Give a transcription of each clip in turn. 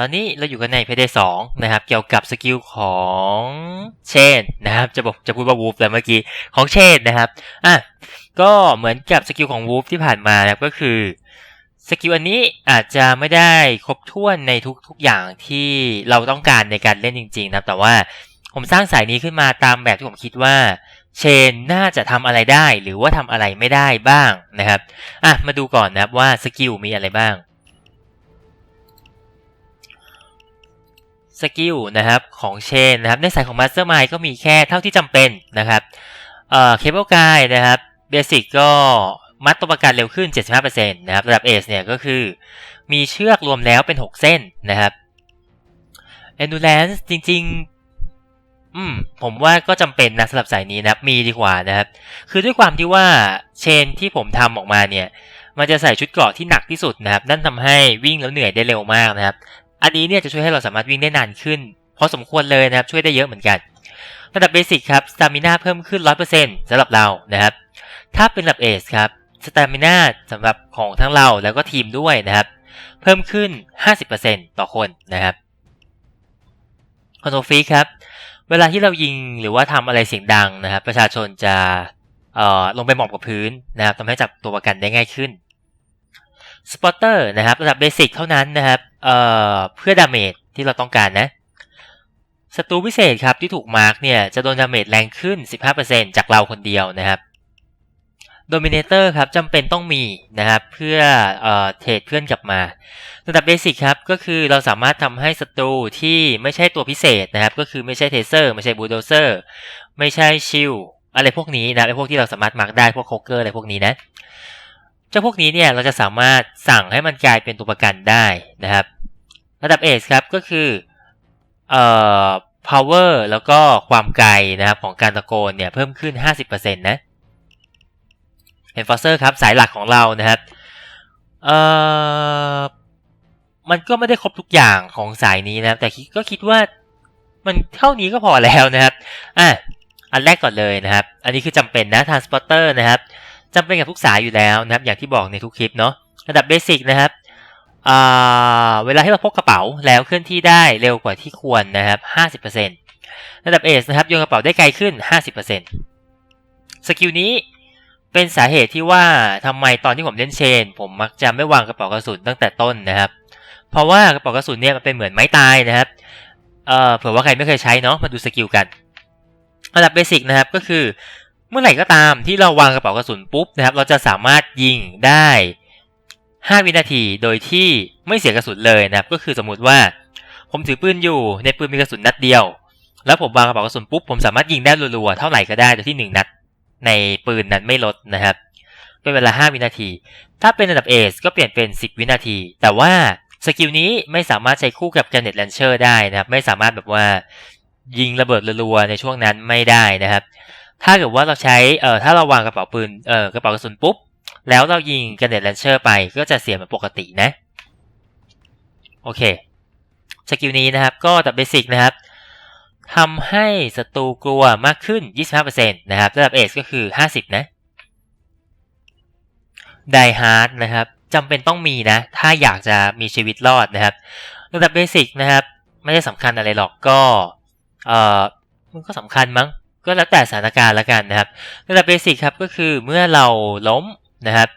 ตอนนี้เราอยู่กันในเพย์สองนะครับ เกี่ยวกับสกิลของเชนนะครับ จะบอกจะพูดว่าวูฟแต่เมื่อกี้ของเชนนะครับอะก็เหมือนกับสกิลของวูฟที่ผ่านมานะครับก็คือสกิลอันนี้อาจจะไม่ได้ครบถ้วนในทุกๆอย่างที่เราต้องการในการเล่นจริง ๆ นะครับ แต่ว่าผมสร้างสายนี้ขึ้นมาตามแบบที่ผมคิดว่าเชนน่าจะทำอะไรได้หรือว่าทำอะไรไม่ได้บ้างนะครับอะมาดูก่อนนะครับว่าสกิลมีอะไรบ้าง สกิลนะครับของเชนนะครับในสายของ Mastermind ก็มีแค่เท่าที่จำเป็นนะครับเอ่อเคเบิลกายนะครับเบสิกก็มัดตัวประกันเร็วขึ้น 75%นะครับระดับ A เนี่ยก็คือ มีเชือกรวมแล้วเป็น 6 เส้นนะครับ Endurance จริงๆ อืม ผมว่าก็จำเป็นนะสำหรับสายนี้นะครับ มีดีกว่านะครับ คือด้วยความที่ว่าเชนที่ผมทำออกมาเนี่ย มันจะใส่ชุดเกราะที่หนักที่สุดนะครับ นั่นทำให้วิ่งแล้วเหนื่อยได้เร็วมากนะครับ อันนี้เนี่ยจะช่วยให้เราสามารถวิ่งได้นานขึ้นพอสมควรเลยนะครับช่วยได้เยอะเหมือนกัน ระดับเบสิกครับสตามิน่าเพิ่มขึ้น 100%สำหรับเรานะครับ ถ้าเป็นระดับเอสครับสตามิน่าสำหรับของทั้งเราแล้วก็ทีมด้วยนะครับ เพิ่มขึ้น 50%ต่อคนนะครับคอนโทรฟีครับเวลาที่เรายิงหรือว่าทำอะไรเสียงดังนะครับ ประชาชนจะเอ่อลงไปหมอบกับพื้นนะครับทำให้จับตัวประกันได้ง่ายขึ้น สปอตเตอร์นะครับระดับเบสิกเท่านั้นนะครับเอ่อเพื่อดาเมจที่เราต้องการนะศัตรูพิเศษครับที่ถูกมาร์กเนี่ยจะโดนดาเมจแรงขึ้น 15%จากเราคนเดียวนะครับโดมิเนเตอร์ครับจำเป็นต้องมีนะครับเพื่อเอ่อเทรดเพื่อนกลับมาระดับเบสิกครับก็คือเราสามารถทำให้ศัตรูที่ไม่ใช่ตัวพิเศษนะครับก็คือไม่ใช่เทเซอร์ไม่ใช่บูโดเซอร์ไม่ใช่ชิลอะไรพวกนี้นะไอพวกที่เราสามารถมาร์กได้พวกโคเกอร์อะไรพวกนี้นะ เจ้าพวกนี้เนี่ยเราจะสามารถสั่งให้มันกลายเป็นตัวประกันได้นะครับ ระดับเอสครับก็คือเอ่อ power แล้วก็ความไกลนะครับของการตะโกนเนี่ยเพิ่มขึ้น 50%นะ enforcer ครับสายหลักของเรานะครับเอ่อมันก็ไม่ได้ครบทุกอย่างของสายนี้นะครับ แต่ก็คิดว่ามันเท่านี้ก็พอแล้วนะครับอะอันแรกก่อนเลยนะครับ อันนี้คือจำเป็นนะ transporter นะครับ จำเป็นกับทุกสายอยู่แล้วนะครับ อย่างที่บอกในทุกคลิปเนาะระดับเบสิกนะครับเวลาที่เราพกกระเป๋าแล้วเคลื่อนที่ได้เร็วกว่าที่ควรนะครับ 50%ระดับเอสนะครับโยนกระเป๋าได้ไกลขึ้น 50%สกิลนี้เป็นสาเหตุที่ว่าทำไมตอนที่ผมเล่นเชน ผมมักจะไม่วางกระเป๋ากระสุนตั้งแต่ต้นนะครับ เพราะว่ากระเป๋ากระสุนเนี่ยมันเป็นเหมือนไม้ตายนะครับเผื่อว่าใครไม่เคยใช้เนาะมาดูสกิลกันระดับเบสิกนะครับก็คือ เมื่อไหร่ก็ตามที่เราวางกระเป๋ากระสุนปุ๊บนะครับ เราจะสามารถยิงได้ 5 วินาทีโดยที่ไม่เสียกระสุนเลยนะครับ ก็คือสมมุติว่า ผมถือปืนอยู่ในปืนมีกระสุนนัดเดียว แล้วผมวางกระเป๋ากระสุนปุ๊บผมสามารถยิงได้รัวๆเท่าไหร่ก็ได้โดยที่ 1 นัดในปืนนั้นไม่ลดนะครับเป็นเวลา 5 วินาที ถ้าเป็นระดับเอสก็เปลี่ยนเป็น 10 วินาที แต่ว่าสกิลนี้ไม่สามารถใช้คู่กับแกนเน็ตแลนเชอร์ได้นะครับ ไม่สามารถแบบว่ายิงระเบิดรัวๆในช่วงนั้นไม่ได้นะครับ ถ้าเกิดว่าเราใช้เอ่อถ้าเราวางกระเป๋าปืนเอ่อกระเป๋ากระสุนปุ๊บ แล้วเรายิงแกนเน็ตแลนเชอร์ไปก็จะเสียเหมือนปกตินะ โอเค สกิลนี้นะครับก็แต่เบสิกนะครับทำให้ศัตรูกลัวมากขึ้น 25%นะครับระดับเอสก็คือ 50 นะไดฮาร์ดนะครับจำเป็นต้องมีนะ ถ้าอยากจะมีชีวิตรอดนะครับ ระดับเบสิกนะครับ ไม่ได้สำคัญอะไรหรอกก็เออมันก็สำคัญมั้ง ก็แล้วแต่สถานการณ์ละกันนะครับระดับเบสิกครับก็คือเมื่อเราล้มนะครับ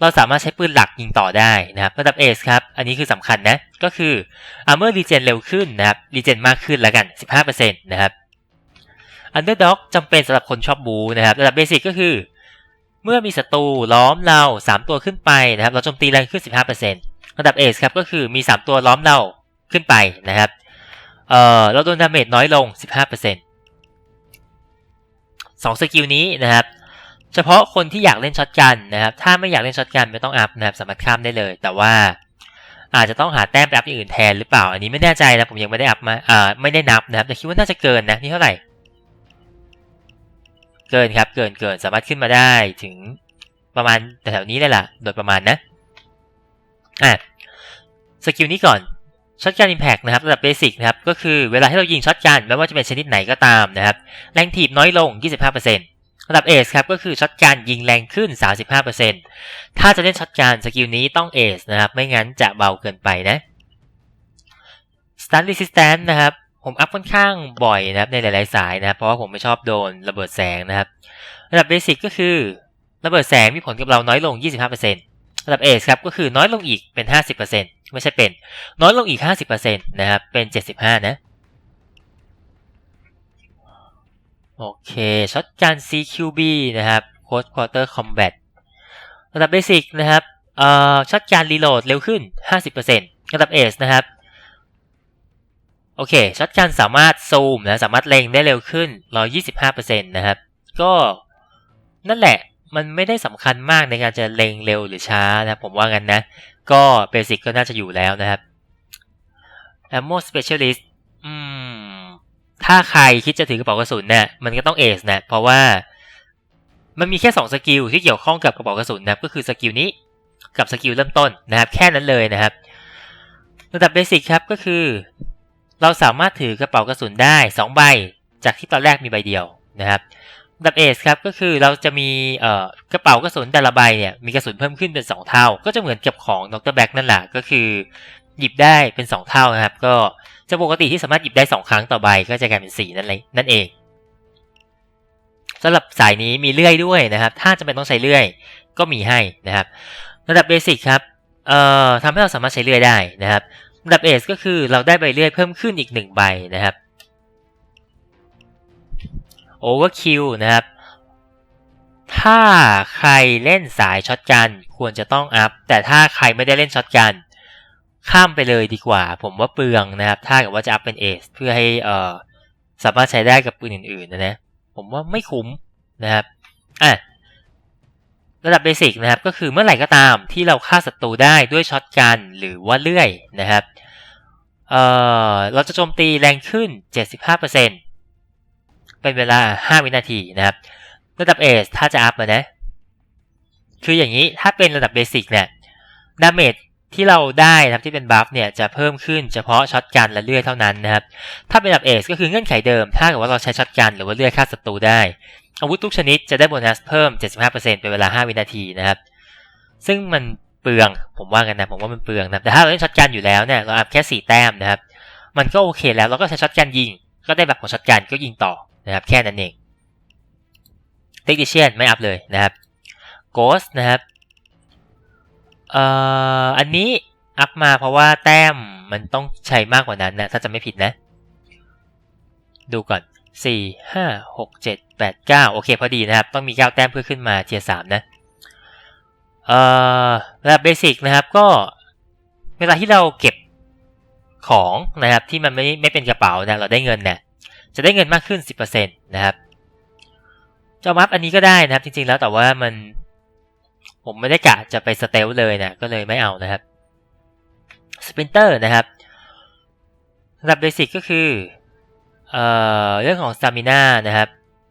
เราสามารถใช้ปืนหลักยิงต่อได้นะครับระดับเอสครับอันนี้คือสำคัญนะก็คืออาร์เมอร์รีเจนเร็วขึ้นนะครับรีเจนมากขึ้นแล้วกัน 15%นะครับอันเดอร์ด็อกจำเป็นสำหรับคนชอบบูนะครับระดับเบสิกก็คือ เมื่อมีศัตรูล้อมเรา 3 ตัวขึ้นไปนะครับเราโจมตีแรงขึ้น 15%ระดับเอสครับก็คือมี 3 ตัวล้อมเราขึ้นไปนะครับเออเราโดนดาเมจน้อยลง 15% สองสกิลนี้นะครับเฉพาะคนที่อยากเล่นช็อตกันนะครับ ถ้าไม่อยากเล่นช็อตกันไม่ต้องอัพนะครับสามารถข้ามได้เลย แต่ว่าอาจจะต้องหาแต้มไปอัพอย่างอื่นแทนหรือเปล่า อันนี้ไม่แน่ใจนะผมยังไม่ได้อัพมาอ่าไม่ได้นับนะครับแต่คิดว่าน่าจะเกินนะนี่เท่าไหร่ เกินครับเกินเกินสามารถขึ้นมาได้ถึงประมาณแถวๆนี้เลยล่ะโดยประมาณนะอะสกิลนี้ก่อน ช็อตการอิมแพกนะครับระดับเบสิกนะครับก็คือเวลาที่เรายิงช็อตกันไม่ว่าจะเป็นชนิดไหนก็ตามนะครับแรงถีบน้อยลง 25%ระดับเอสครับก็คือช็อตการยิงแรงขึ้น 35%ถ้าจะเล่นช็อตการสกิลนี้ต้องเอสนะครับไม่งั้นจะเบาเกินไปนะ stun resistance นะครับผมอัพค่อนข้างบ่อยนะครับในหลาย ๆ สายนะครับเพราะว่าผมไม่ชอบโดนระเบิดแสงนะครับ ระดับเบสิกก็คือระเบิดแสงมีผลกับเราน้อยลง 25%ระดับเอสครับก็คือน้อยลงอีกเป็น 50% ไม่ใช่เป็น น้อยลงอีก 50%นะครับ เป็น 75 นะ โอเคช็อตการ CQB นะครับ Close Quarter Combat ระดับเบสิกนะครับเอ่อช็อตการรีโหลดเร็วขึ้น 50%ระดับเอสนะครับ โอเคช็อตการสามารถซูมนะ สามารถเล็งได้เร็วขึ้น 125%นะครับ ก็นั่นแหละมันไม่ได้สำคัญมากในการจะเล็งเร็วหรือช้านะผมว่างั้นนะ ก็เบสิกก็น่าจะอยู่แล้วนะครับ Ammo Specialist อืม ถ้าใครคิดจะถือกระเป๋ากระสุนเนี่ยมันก็ต้องเอสนะเพราะว่ามันมีแค่2สกิลที่เกี่ยวข้องกับกระเป๋ากระสุนนะครับก็คือสกิลนี้กับสกิลเริ่มต้นนะครับ แค่นั้นเลยนะครับ ระดับเบสิกครับก็คือ เราสามารถถือกระเป๋ากระสุนได้ 2 ใบ จากที่ตอนแรกมีใบเดียวนะครับ ดับเอสครับก็คือเราจะมีเกระเป๋ากระสุนแต่ละใบเนี่ยมีกระสุนเพิ่มขึ้นเป็น 2 เท่า ก็จะเหมือนกับของดรแบ็กนั่นแหละก็คือ หยิบได้เป็น 2 เท่านะครับ ก็จะปกติที่สามารถหยิบได้ 2 ครั้งต่อใบก็จะกลายเป็น4นั่นเลยนั่นเองสำหรับสายนี้มีเลื่อยด้วยนะครับ ถ้าจำเป็นต้องใช้เลื่อยก็มีให้นะครับ ระดับเบสิกครับเอ่อทำให้เราสามารถใช้เลื่อยได้นะครับ ระดับเอสก็คือเราได้ใบเลื่อยเพิ่มขึ้นอีก1ใบนะครับ Overkill นะครับ ถ้าใครเล่นสายช็อตกันควรจะต้องอัพ แต่ถ้าใครไม่ได้เล่นช็อตกันข้ามไปเลยดีกว่า ผมว่าเปลืองนะครับ ถ้าเกิดว่าจะอัพเป็นเอสเพื่อให้เอ่อสามารถใช้ได้กับปืนอื่นๆนะนะผมว่าไม่คุ้มนะครับอะระดับเบสิกนะครับก็คือเมื่อไหร่ก็ตามที่เราฆ่าศัตรูได้ด้วยช็อตกันหรือว่าเลื่อยนะครับเอ่อเราจะโจมตีแรงขึ้น 75% เป็นเวลา 5 วินาทีนะครับ ระดับเอสถ้าจะอัพนะ คืออย่างนี้ถ้าเป็นระดับเบสิกเนี่ยดาเมจที่เราได้นะครับที่เป็นบัฟเนี่ยจะเพิ่มขึ้นเฉพาะช็อตกันและเลื่อยเท่านั้นนะครับ ถ้าเป็นระดับเอสก็คือเงื่อนไขเดิม ถ้าเกิดว่าเราใช้ช็อตกันหรือว่าเลื่อยฆ่าศัตรูได้ อาวุธทุกชนิดจะได้โบนัสเพิ่ม 75%เป็นเวลา 5 วินาทีนะครับ ซึ่งมันเปลืองผมว่ากันนะผมว่ามันเปลืองนะแต่ถ้าเราเล่นช็อตกันอยู่แล้วเนี่ยเราอัพแค่ 4 แต้มนะครับ มันก็โอเคแล้วเราก็ใช้ช็อตกันยิง ก็ได้แบบของช็อตกันก็ยิงต่อ นะครับแค่นั้นเองเทคนิเชียนไม่อัพเลยนะครับโกสนะครับเอ่ออันนี้อัพมาเพราะว่าแต้มมันต้องใช้มากกว่านั้นนะ ถ้าจะไม่ผิดนะ ดูก่อนสี่ห้าหกเจ็ดแปดเก้าโอเคพอดีนะครับ ต้องมีเก้าแต้มเพื่อขึ้นมาเทียสามนะเอ่อระดับเบสิกนะครับก็เวลาที่เราเก็บของนะครับที่มันไม่ไม่เป็นกระเป๋านะเราได้เงินเนี่ย จะได้เงินมากขึ้น 10%นะครับจะมัฟอันนี้ก็ได้นะครับ จริงๆแล้วแต่ว่ามันผมไม่ได้กะจะไปสเตลเลยนะก็เลยไม่เอานะครับสปินเตอร์นะครับระดับเบสิกก็คือเอ่อเรื่องของสตามิน่านะครับ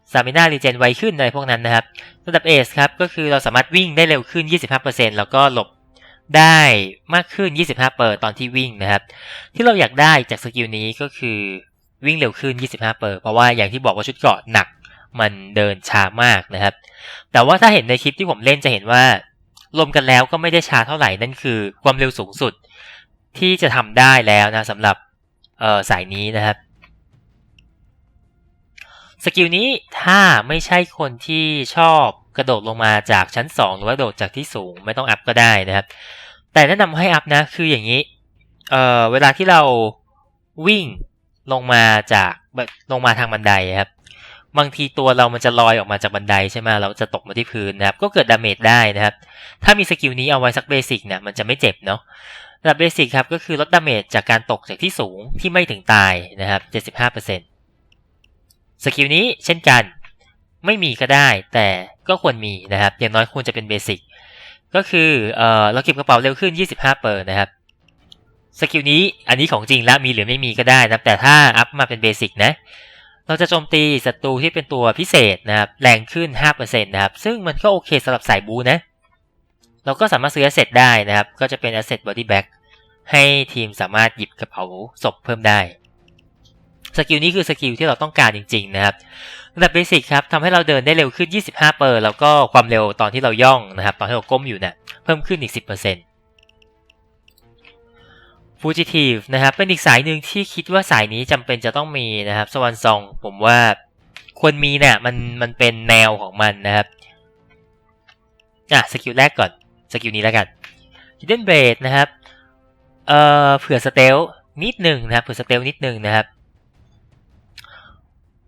สตามิน่ารีเจนไวขึ้นอะไรพวกนั้นนะครับระดับเอสครับก็คือเราสามารถวิ่งได้เร็วขึ้น 25%แล้วก็หลบได้มากขึ้น 25เปอร์ตอนที่วิ่งนะครับ ที่เราอยากได้จากสกิลนี้ก็คือ วิ่งเร็วขึ้น 25 เปอร์เพราะว่าอย่างที่บอกว่าชุดเกราะหนักมันเดินช้ามากนะครับ แต่ว่าถ้าเห็นในคลิปที่ผมเล่นจะเห็นว่ารวมกันแล้วก็ไม่ได้ช้าเท่าไหร่นั่นคือความเร็วสูงสุดที่จะทำได้แล้วนะสำหรับสายนี้นะครับสกิลนี้ถ้าไม่ใช่คนที่ชอบกระโดดลงมาจากชั้น 2 หรือว่าโดดจากที่สูงไม่ต้องอัพก็ได้นะครับ แต่แนะนำให้อัพนะคืออย่างนี้เออเวลาที่เราวิ่ง ลงมาจากลงมาทางบันไดครับบางทีตัวเรามันจะลอยออกมาจากบันไดใช่ไหมเราจะตกมาที่พื้นนะครับ ก็เกิดดาเมจได้นะครับ ถ้ามีสกิลนี้เอาไว้สักเบสิกเนี่ยมันจะไม่เจ็บเนาะระดับเบสิกครับก็คือลดดาเมจจากการตกจากที่สูงที่ไม่ถึงตายนะครับ 75%สกิลนี้เช่นกัน ไม่มีก็ได้ แต่ก็ควรมีนะครับ อย่างน้อยควรจะเป็นเบสิกก็คือเอ่อเราเก็บกระเป๋าเร็วขึ้น 25เปอร์นะครับ สกิลนี้อันนี้ของจริงแล้วมีหรือไม่มีก็ได้นะแต่ถ้าอัพมาเป็นเบสิกนะเราจะโจมตีศัตรูที่เป็นตัวพิเศษนะครับแรงขึ้น 5%นะครับซึ่งมันก็โอเคสำหรับสายบูนะ เราก็สามารถซื้อแอสเซทได้นะครับ ก็จะเป็นแอสเซทบอดี้แบ็กให้ทีมสามารถหยิบกระเป๋าศพเพิ่มได้สกิลนี้คือสกิลที่เราต้องการจริงๆนะครับระดับเบสิกครับทำให้เราเดินได้เร็วขึ้น 25เปอร์แล้วก็ความเร็วตอนที่เราย่องนะครับ ตอนที่เราก้มอยู่เนี่ยเพิ่มขึ้นอีก 10% Fugitive นะครับเป็นอีกสายหนึ่งที่คิดว่าสายนี้จำเป็นจะต้องมีนะครับสวรรค์ซองผมว่าควรมีเนี่ยมันมันเป็นแนวของมันนะครับอะสกิลแรกก่อนสกิลนี้แล้วกัน Hidden Blade นะครับเอ่อเผื่อสเตลนิดหนึ่งนะครับเผื่อสเตลนิดหนึ่งนะครับ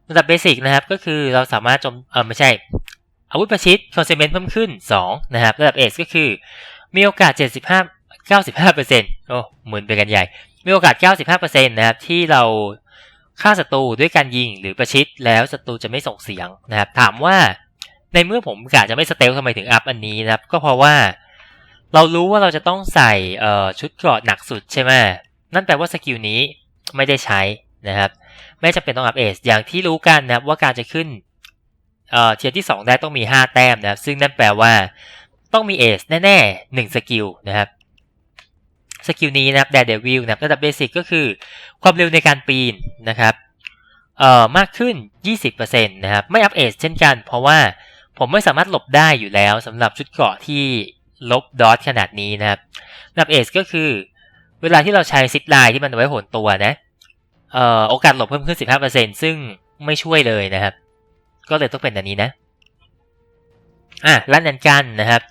ระดับเบสิกนะครับก็คือเราสามารถจมเออไม่ใช่ อาวุธประชิดคอนเซเมนต์เพิ่มขึ้น 2 นะครับ ระดับเอสก็คือมีโอกาส 75 95%โอ้เหมือนเป็นกันใหญ่ มีโอกาส 95%นะครับที่เราฆ่าศัตรูด้วยการยิงหรือประชิดแล้วศัตรูจะไม่ส่งเสียงนะครับ ถามว่าในเมื่อผมกะจะไม่สเตลทำไมถึงอัพอันนี้นะครับ ก็เพราะว่าเรารู้ว่าเราจะต้องใส่ชุดเกราะหนักสุดใช่ไหมนั่นแปลว่าสกิลนี้ไม่ได้ใช้นะครับ ไม่จำเป็นต้องอัพเอสอย่างที่รู้กันนะครับว่าการจะขึ้นเอ่อเทียร์ที่ 2 ได้ต้องมี 5 แต้มนะครับ ซึ่งนั่นแปลว่าต้องมีเอสแน่ๆ1สกิลนะครับ สกิลนี้นะครับแดดเดวิลนะครับระดับเบสิกก็คือความเร็วในการปีนนะครับเอ่อมากขึ้น 20%นะครับไม่อัพเอสเช่นกัน เพราะว่าผมไม่สามารถหลบได้อยู่แล้วสำหรับชุดเกราะที่ลบดอทขนาดนี้นะครับระดับเอสก็คือ เวลาที่เราใช้ซิปไลน์ที่มันไว้โหนตัวนะเอ่อโอกาสหลบเพิ่มขึ้น 15%ซึ่งไม่ช่วยเลยนะครับ ก็เลยต้องเป็นอันนี้นะอะลั่นนันกันนะครับ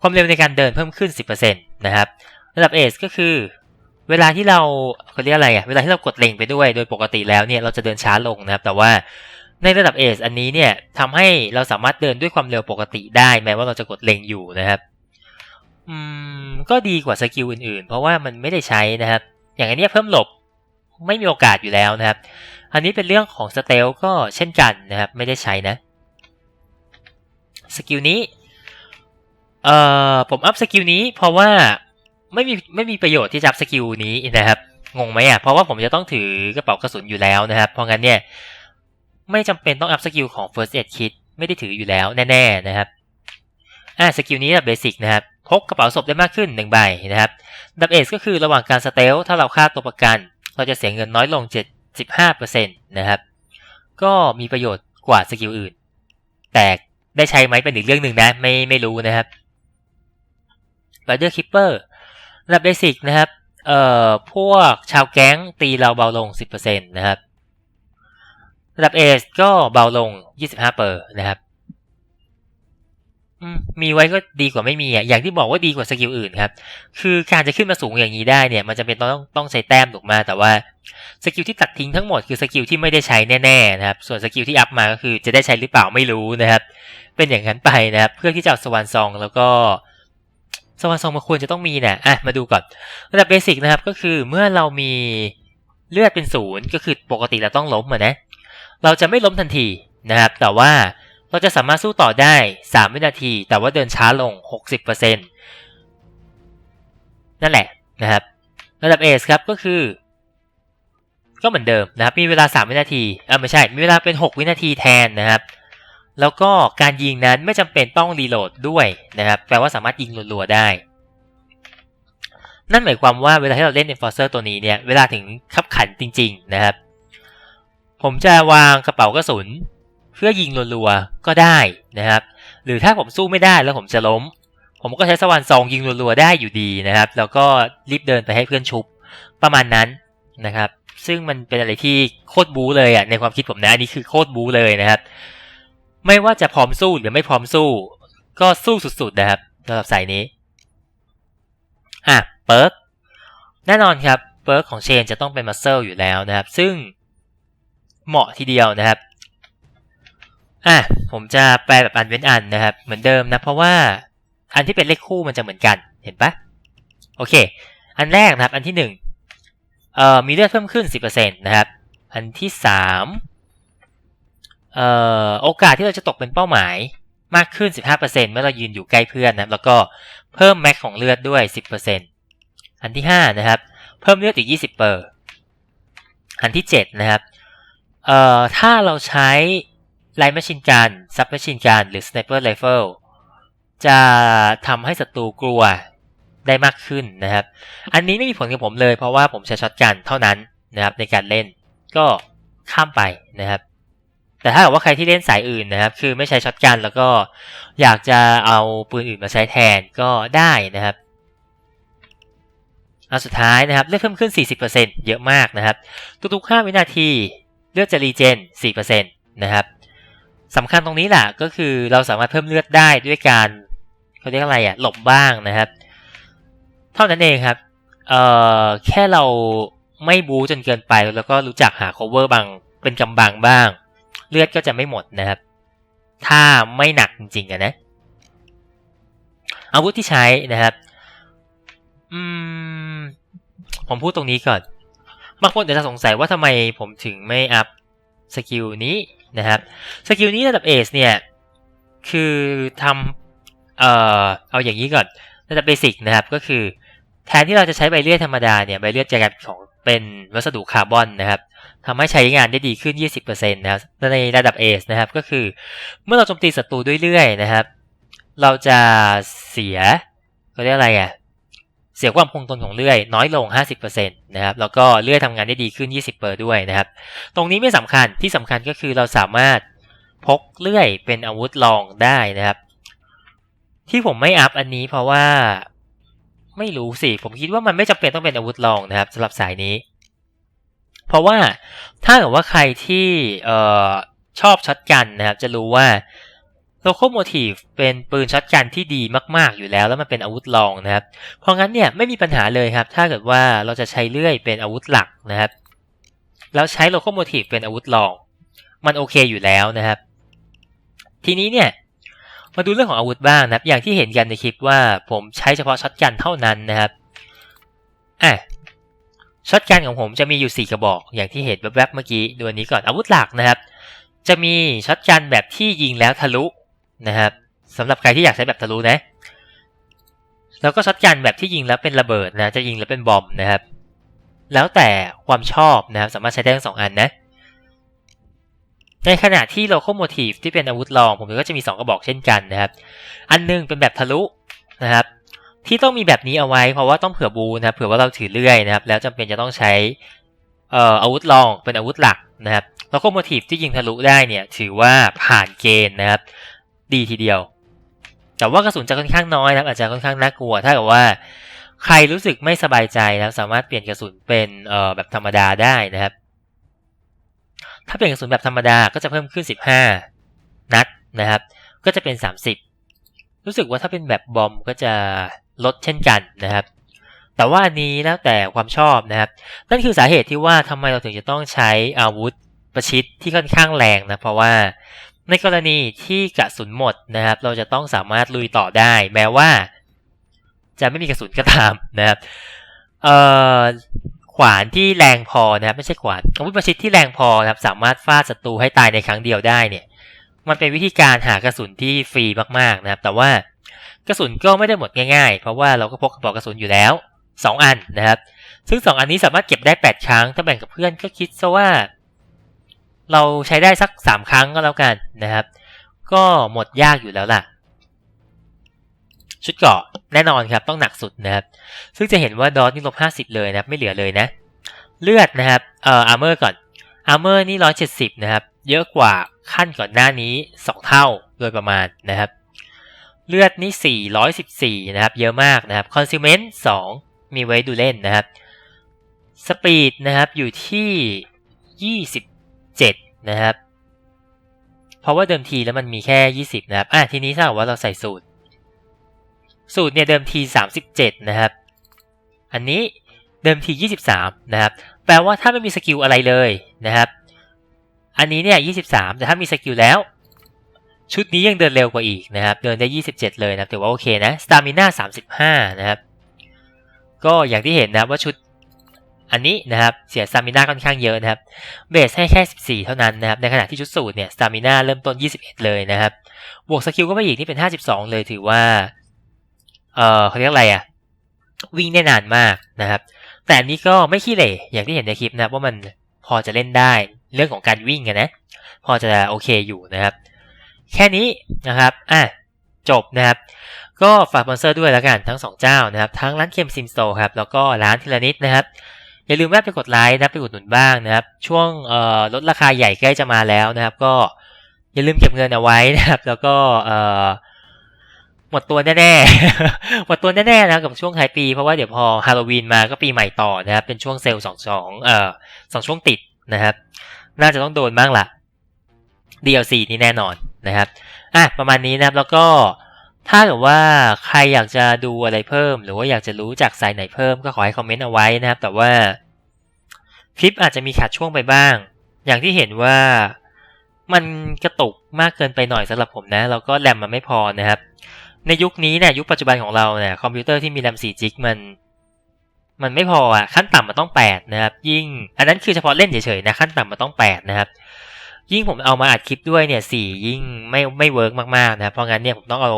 ความเร็วในการเดินเพิ่มขึ้น 10%นะครับ ระดับเอสก็คือ เวลาที่เราเขาเรียกอะไรอะเวลาที่เรากดเล็งไปด้วยโดยปกติแล้วเนี่ยเราจะเดินช้าลงนะครับ แต่ว่าในระดับเอสอันนี้เนี่ยทำให้เราสามารถเดินด้วยความเร็วปกติได้ แม้ว่าเราจะกดเล็งอยู่นะครับอืมก็ดีกว่าสกิลอื่นๆ เพราะว่ามันไม่ได้ใช้นะครับ อย่างอันนี้เพิ่มหลบไม่มีโอกาสอยู่แล้วนะครับ อันนี้เป็นเรื่องของสเตลก็เช่นกันนะครับ ไม่ได้ใช้นะสกิลนี้เอ่อผมอัพสกิลนี้เพราะว่า ไม่มีไม่มีประโยชน์ที่จะอัพสกิลนี้นะครับงงไหมอะเพราะว่าผมจะต้องถือกระเป๋ากระสุนอยู่แล้วนะครับ เพราะงั้นเนี่ยไม่จำเป็นต้องอัพสกิลของ First Aid Kit ไม่ได้ถืออยู่แล้วแน่ๆนะครับอ่าสกิลนี้แบบเบสิกนะครับพกกระเป๋าศพได้มากขึ้น1ใบนะครับดับเอสก็คือระหว่างการสเตลถ้าเราฆ่าตัวประกัน เราจะเสียเงินน้อยลง 75%นะครับก็มีประโยชน์กว่าสกิลอื่น แต่ได้ใช้ไหมเป็นอีกเรื่องหนึ่งนะไม่ไม่รู้นะครับ b r เ t อร์คิปเปอร์ ระดับเบสิกนะครับ เอ่อ พวกชาวแก๊งตีเราเบาลง 10%นะครับ ระดับเอสก็เบาลง 25%เปอร์นะครับ มีไว้ก็ดีกว่าไม่มีอะ อย่างที่บอกว่าดีกว่าสกิลอื่นครับ คือการจะขึ้นมาสูงอย่างนี้ได้เนี่ย มันจะเป็นต้องต้องใช้แต้มถูกมา แต่ว่าสกิลที่ตัดทิ้งทั้งหมดคือสกิลที่ไม่ได้ใช้แน่ๆนะครับ ส่วนสกิลที่อัพมาก็คือจะได้ใช้หรือเปล่าไม่รู้นะครับ เป็นอย่างนั้นไปนะครับ เพื่อที่จะเอาสวรรค์ซองแล้วก็ สวรรค์ซองมันควรจะต้องมีเนี่ยอะมาดูก่อนระดับเบสิกนะครับก็คือเมื่อเรามีเลือดเป็นศูนย์ก็คือปกติเราต้องล้มหมือนะเราจะไม่ล้มทันทีนะครับ แต่ว่าเราจะสามารถสู้ต่อได้ 3 วินาที แต่ว่าเดินช้าลง 60%นั่นแหละนะครับระดับ S ครับก็คือ ก็เหมือนเดิมนะครับ มีเวลา 3 วินาทีเออไม่ใช่ มีเวลาเป็น 6 วินาทีแทนนะครับ แล้วก็การยิงนั้นไม่จำเป็นต้องรีโหลดด้วยนะครับ แปลว่าสามารถยิงรัวๆได้ นั่นหมายความว่าเวลาที่เราเล่น Enforcer ตัวนี้เนี่ย เวลาถึงขับขันจริง ๆ นะครับ ผมจะวางกระเป๋ากระสุน เพื่อยิงรัวๆ ก็ได้นะครับ หรือถ้าผมสู้ไม่ได้แล้วผมจะล้ม ผมก็ใช้สวรรค์ซองยิงรัวๆ ได้อยู่ดีนะครับ แล้วก็รีบเดินไปให้เพื่อนชุบประมาณนั้นนะครับ ซึ่งมันเป็นอะไรที่โคตรบู๊เลยอะในความคิดผมนะอันนี้คือโคตรบู๊เลยนะครับ ไม่ว่าจะพร้อมสู้หรือไม่พร้อมสู้ ก็สู้สุดๆนะครับสำหรับสายนี้อะเปิร์กแน่นอนครับเปิร์กของเชนจะต้องเป็นมัสเซลอยู่แล้วนะครับ ซึ่งเหมาะทีเดียวนะครับอะผมจะแปลแบบอันเว้นอันนะครับ เหมือนเดิมนะ เพราะว่าอันที่เป็นเลขคู่มันจะเหมือนกันเห็นปะโอเค อันแรกนะครับ อันที่หนึ่งเอ่อมีเลือดเพิ่มขึ้น 10%นะครับ อันที่สาม โอกาสที่เราจะตกเป็นเป้าหมายมากขึ้น 15%เมื่อเรายืนอยู่ใกล้เพื่อนนะแล้วก็เพิ่มแม็กของเลือดด้วย 10%อันที่ 5 นะครับ เพิ่มเลือดอีก 20เปอร์อันที่ 7 นะครับเอ่อถ้าเราใช้ไลท์แมชชีนการซับแมชชีนการหรือสไนเปอร์ไรเฟิลจะทำให้ศัตรูกลัวได้มากขึ้นนะครับ อันนี้ไม่มีผลกับผมเลยเพราะว่าผมใช้ช็อตกันเท่านั้นนะครับในการเล่นก็ข้ามไปนะครับ แต่ถ้าว่าใครที่เล่นสายอื่นนะครับ คือไม่ใช้ช็อตกันแล้วก็อยากจะเอาปืนอื่นมาใช้แทนก็ได้นะครับเอันสุดท้ายนะครับเลือดเพิ่มขึ้น 40%เยอะมากนะครับ ทุกๆ 5 วินาทีเลือดจะรีเจน 4%นะครับสำคัญตรงนี้แหละก็คือเราสามารถเพิ่มเลือดได้ด้วยการเขาเรียกอะไรอะหลบบ้างนะครับ เท่านั้นเองครับเอ่อแค่เราไม่บูจนเกินไปแล้วก็รู้จักหา cover บางเป็นกำบังบ้าง เลือดก็จะไม่หมดนะครับ ถ้าไม่หนักจริงๆอะนะ อาวุธที่ใช้นะครับอืมผมพูดตรงนี้ก่อน บางคนอาจจะสงสัยว่าทำไมผมถึงไม่อัพสกิลนี้นะครับ สกิลนี้ระดับเอสเนี่ย คือทำเอ่อเอาอย่างนี้ก่อนระดับเบสิกนะครับก็คือแทนที่เราจะใช้ใบเลื่อยธรรมดาเนี่ยใบเลื่อยจะกลายของเป็นวัสดุคาร์บอนนะครับ ทำให้ใช้งานได้ดีขึ้น 20%นะครับในระดับเอสนะครับก็คือ เมื่อเราโจมตีศัตรูด้วยเลื่อยนะครับ เราจะเสียเขาเรียกอะไรอะเสียความคงทนของเลื่อยน้อยลง 50%นะครับแล้วก็เลื่อยทำงานได้ดีขึ้น 20เปอร์ด้วยนะครับ ตรงนี้ไม่สำคัญที่สำคัญก็คือเราสามารถพกเลื่อยเป็นอาวุธรองได้นะครับ ที่ผมไม่อัพอันนี้เพราะว่าไม่รู้สิ ผมคิดว่ามันไม่จำเป็นต้องเป็นอาวุธรองนะครับสำหรับสายนี้ เพราะว่าถ้าเกิดว่าใครที่เอ่อชอบช็อตกันนะครับ จะรู้ว่าโลโคโมทีฟเป็นปืนช็อตกันที่ดีมาก ๆ อยู่แล้ว แล้วมันเป็นอาวุธรองนะครับ เพราะงั้นเนี่ยไม่มีปัญหาเลยครับ ถ้าเกิดว่าเราจะใช้เลื่อยเป็นอาวุธหลักนะครับ แล้วใช้โลโคโมทีฟเป็นอาวุธรอง มันโอเคอยู่แล้วนะครับ ทีนี้เนี่ยมาดูเรื่องของอาวุธบ้างนะครับ อย่างที่เห็นกันในคลิปว่าผมใช้เฉพาะช็อตกันเท่านั้นนะครับอะ ช็อตกันของผมจะมีอยู่ 4 กระบอก อย่างที่เห็นแวบๆเมื่อกี้ดูอันนี้ก่อนอาวุธหลักนะครับ จะมีช็อตกันแบบที่ยิงแล้วทะลุนะครับสำหรับใครที่อยากใช้แบบทะลุนะ แล้วก็ช็อตกันแบบที่ยิงแล้วเป็นระเบิดนะ จะยิงแล้วเป็นบอมนะครับ แล้วแต่ความชอบนะครับ สามารถใช้ได้ทั้งสองอันนะ ในขณะที่โลโคโมทีฟที่เป็นอาวุธรอง ผมก็จะมี 2 กระบอกเช่นกันนะครับ อันหนึงเป็นแบบทะลุนะครับ ที่ต้องมีแบบนี้เอาไว้เพราะว่าต้องเผื่อบูนะครับเผื่อว่าเราถือเลื่อยนะครับ แล้วจำเป็นจะต้องใช้เอ่ออาวุธรองเป็นอาวุธหลักนะครับโลโคโมทีฟที่ยิงทะลุได้เนี่ยถือว่าผ่านเกณฑ์นะครับ ดีทีเดียว แต่ว่ากระสุนจะค่อนข้างน้อยนะครับอาจจะค่อนข้างน่ากลัว ถ้าเกิดว่าใครรู้สึกไม่สบายใจนะครับสามารถเปลี่ยนกระสุนเป็นเอ่อแบบธรรมดาได้นะครับ ถ้าเปลี่ยนกระสุนแบบธรรมดาก็จะเพิ่มขึ้น 15 นัดนะครับ ก็จะเป็น 30 รู้สึกว่าถ้าเป็นแบบบอมก็จะ ลดเช่นกันนะครับ แต่ว่านี้แล้วแต่ความชอบนะครับ นั่นคือสาเหตุที่ว่าทำไมเราถึงจะต้องใช้อาวุธประชิดที่ค่อนข้างแรงนะ เพราะว่าในกรณีที่กระสุนหมดนะครับ เราจะต้องสามารถลุยต่อได้ แม้ว่า จะไม่มีกระสุนก็ตามนะครับเอ่อขวานที่แรงพอนะครับไม่ใช่ขวานอาวุธประชิดที่แรงพอนะครับ สามารถฟาดศัตรูให้ตายในครั้งเดียวได้เนี่ย มันเป็นวิธีการหากระสุนที่ฟรีมากๆนะครับ แต่ว่า กระสุนก็ไม่ได้หมดง่ายๆ เพราะว่าเราก็พกกระบอกกระสุนอยู่แล้ว 2 อันนะครับ ซึ่ง 2 อันนี้สามารถเก็บได้ 8 ครั้ง ถ้าแบ่งกับเพื่อนก็คิดซะว่า เราใช้ได้สัก 3 ครั้งก็แล้วกันนะครับ ก็หมดยากอยู่แล้วล่ะ ชุดเกราะแน่นอนครับต้องหนักสุดนะครับ ซึ่งจะเห็นว่าดอทนี่ลบ50 เลยนะครับไม่เหลือเลยนะ เลือดนะครับเอ่ออาร์เมอร์ก่อนอาร์เมอร์นี่170นะครับเยอะกว่าขั้นก่อนหน้านี้ 2 เท่าโดยประมาณนะครับ เลือดนี่ 414 นะครับ เยอะมากนะครับคอนซิเมนต์2มีไว้ดูเล่นนะครับ สปีดนะครับอยู่ที่ 27 นะครับ เพราะว่าเดิมทีแล้วมันมีแค่ 20 นะครับ อะทีนี้ถ้าว่าเราใส่สูตร สูตรเนี่ยเดิมที 37 นะครับ อันนี้เดิมที 23 นะครับ แปลว่าถ้าไม่มีสกิลอะไรเลยนะครับ อันนี้เนี่ย 23 แต่ถ้ามีสกิลแล้ว ชุดนี้ยังเดินเร็วกว่าอีกนะครับ เดินได้ 27 เลยนะถือว่าโอเคนะสตามิน่า35 นะครับ ก็อย่างที่เห็นนะว่าชุดอันนี้นะครับเสียสตามิน่าค่อนข้างเยอะนะครับ เบสให้แค่ 14 เท่านั้นนะครับ ในขณะที่ชุดสูตรเนี่ยสตามิน่าเริ่มต้น 21 เลยนะครับ บวกสกิลก็ไม่อีกนี่เป็น 52 เลยถือว่า เออเขาเรียกอะไรอะวิ่งได้นานมากนะครับ แต่อันนี้ก็ไม่ขี้เหร่อย่างที่เห็นในคลิปนะว่ามันพอจะเล่นได้เรื่องของการวิ่งนะ พอจะโอเคอยู่นะครับ แค่นี้นะครับอะจบนะครับ ก็ฝากสปอนเซอร์ด้วยแล้วกันทั้งสองเจ้านะครับ ทั้งร้านเคมซิมโซครับ แล้วก็ร้านทีละนิดนะครับ อย่าลืมแวะไปกดไลค์นะไปอุดหนุนบ้างนะครับ ช่วงเอ่อลดราคาใหญ่ใกล้จะมาแล้วนะครับ ก็อย่าลืมเก็บเงินเอาไว้นะครับ แล้วก็เอ่อหมดตัวแน่ๆ หมดตัวแน่ๆนะกับช่วงท้ายปี เพราะว่าเดี๋ยวพอฮาโลวีนมาก็ปีใหม่ต่อนะครับ เป็นช่วงเซลล์สองสองเอ่อสองช่วงติดนะครับ น่าจะต้องโดนบ้างละ DLC นี่แน่นอน นะครับอะประมาณนี้นะครับแล้วก็ถ้าเกิดว่าใครอยากจะดูอะไรเพิ่ม หรือว่าอยากจะรู้จากสายไหนเพิ่มก็ขอให้คอมเมนต์เอาไว้นะครับ แต่ว่าคลิปอาจจะมีขาดช่วงไปบ้าง อย่างที่เห็นว่ามันกระตุกมากเกินไปหน่อยสำหรับผมนะ แล้วก็แรมมันไม่พอนะครับ ในยุคนี้เนี่ยยุคปัจจุบันของเราเนี่ยคอมพิวเตอร์ที่มีแรม4จิกมัน มันไม่พออะขั้นต่ำมันต้อง 8 นะครับ ยิ่ง อันนั้นคือเฉพาะเล่นเฉยๆนะขั้นต่ำมันต้อง 8 นะครับ ยิ่งผมเอามาอัดคลิปด้วยเนี่ยสี่ยิ่งไม่ไม่เวิร์กมากๆนะครับเพราะงั้นเนี่ยผมต้องเอา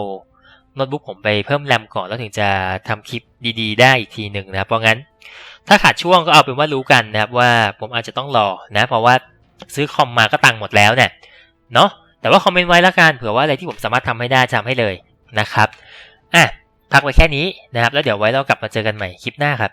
โน้ตบุ๊กผมไปเพิ่มแรมก่อนแล้วถึงจะทำคลิปดีๆ ได้อีกทีหนึ่งนะครับเพราะงั้น ถ้าขาดช่วงก็เอาเป็นว่ารู้กันนะครับว่าผมอาจจะต้องรอนะ เพราะว่าซื้อคอมมาก็ตังค์หมดแล้วเนี่ยเนาะแต่ว่าคอมเมนต์ไว้ล้วกันเผื่อว่าอะไรที่ผมสามารถทำให้ได้จะทำให้เลยนะครับอะพักไว้แค่นี้นะครับ แล้วเดี๋ยวไว้เรากลับมาเจอกันใหม่คลิปหน้าครับ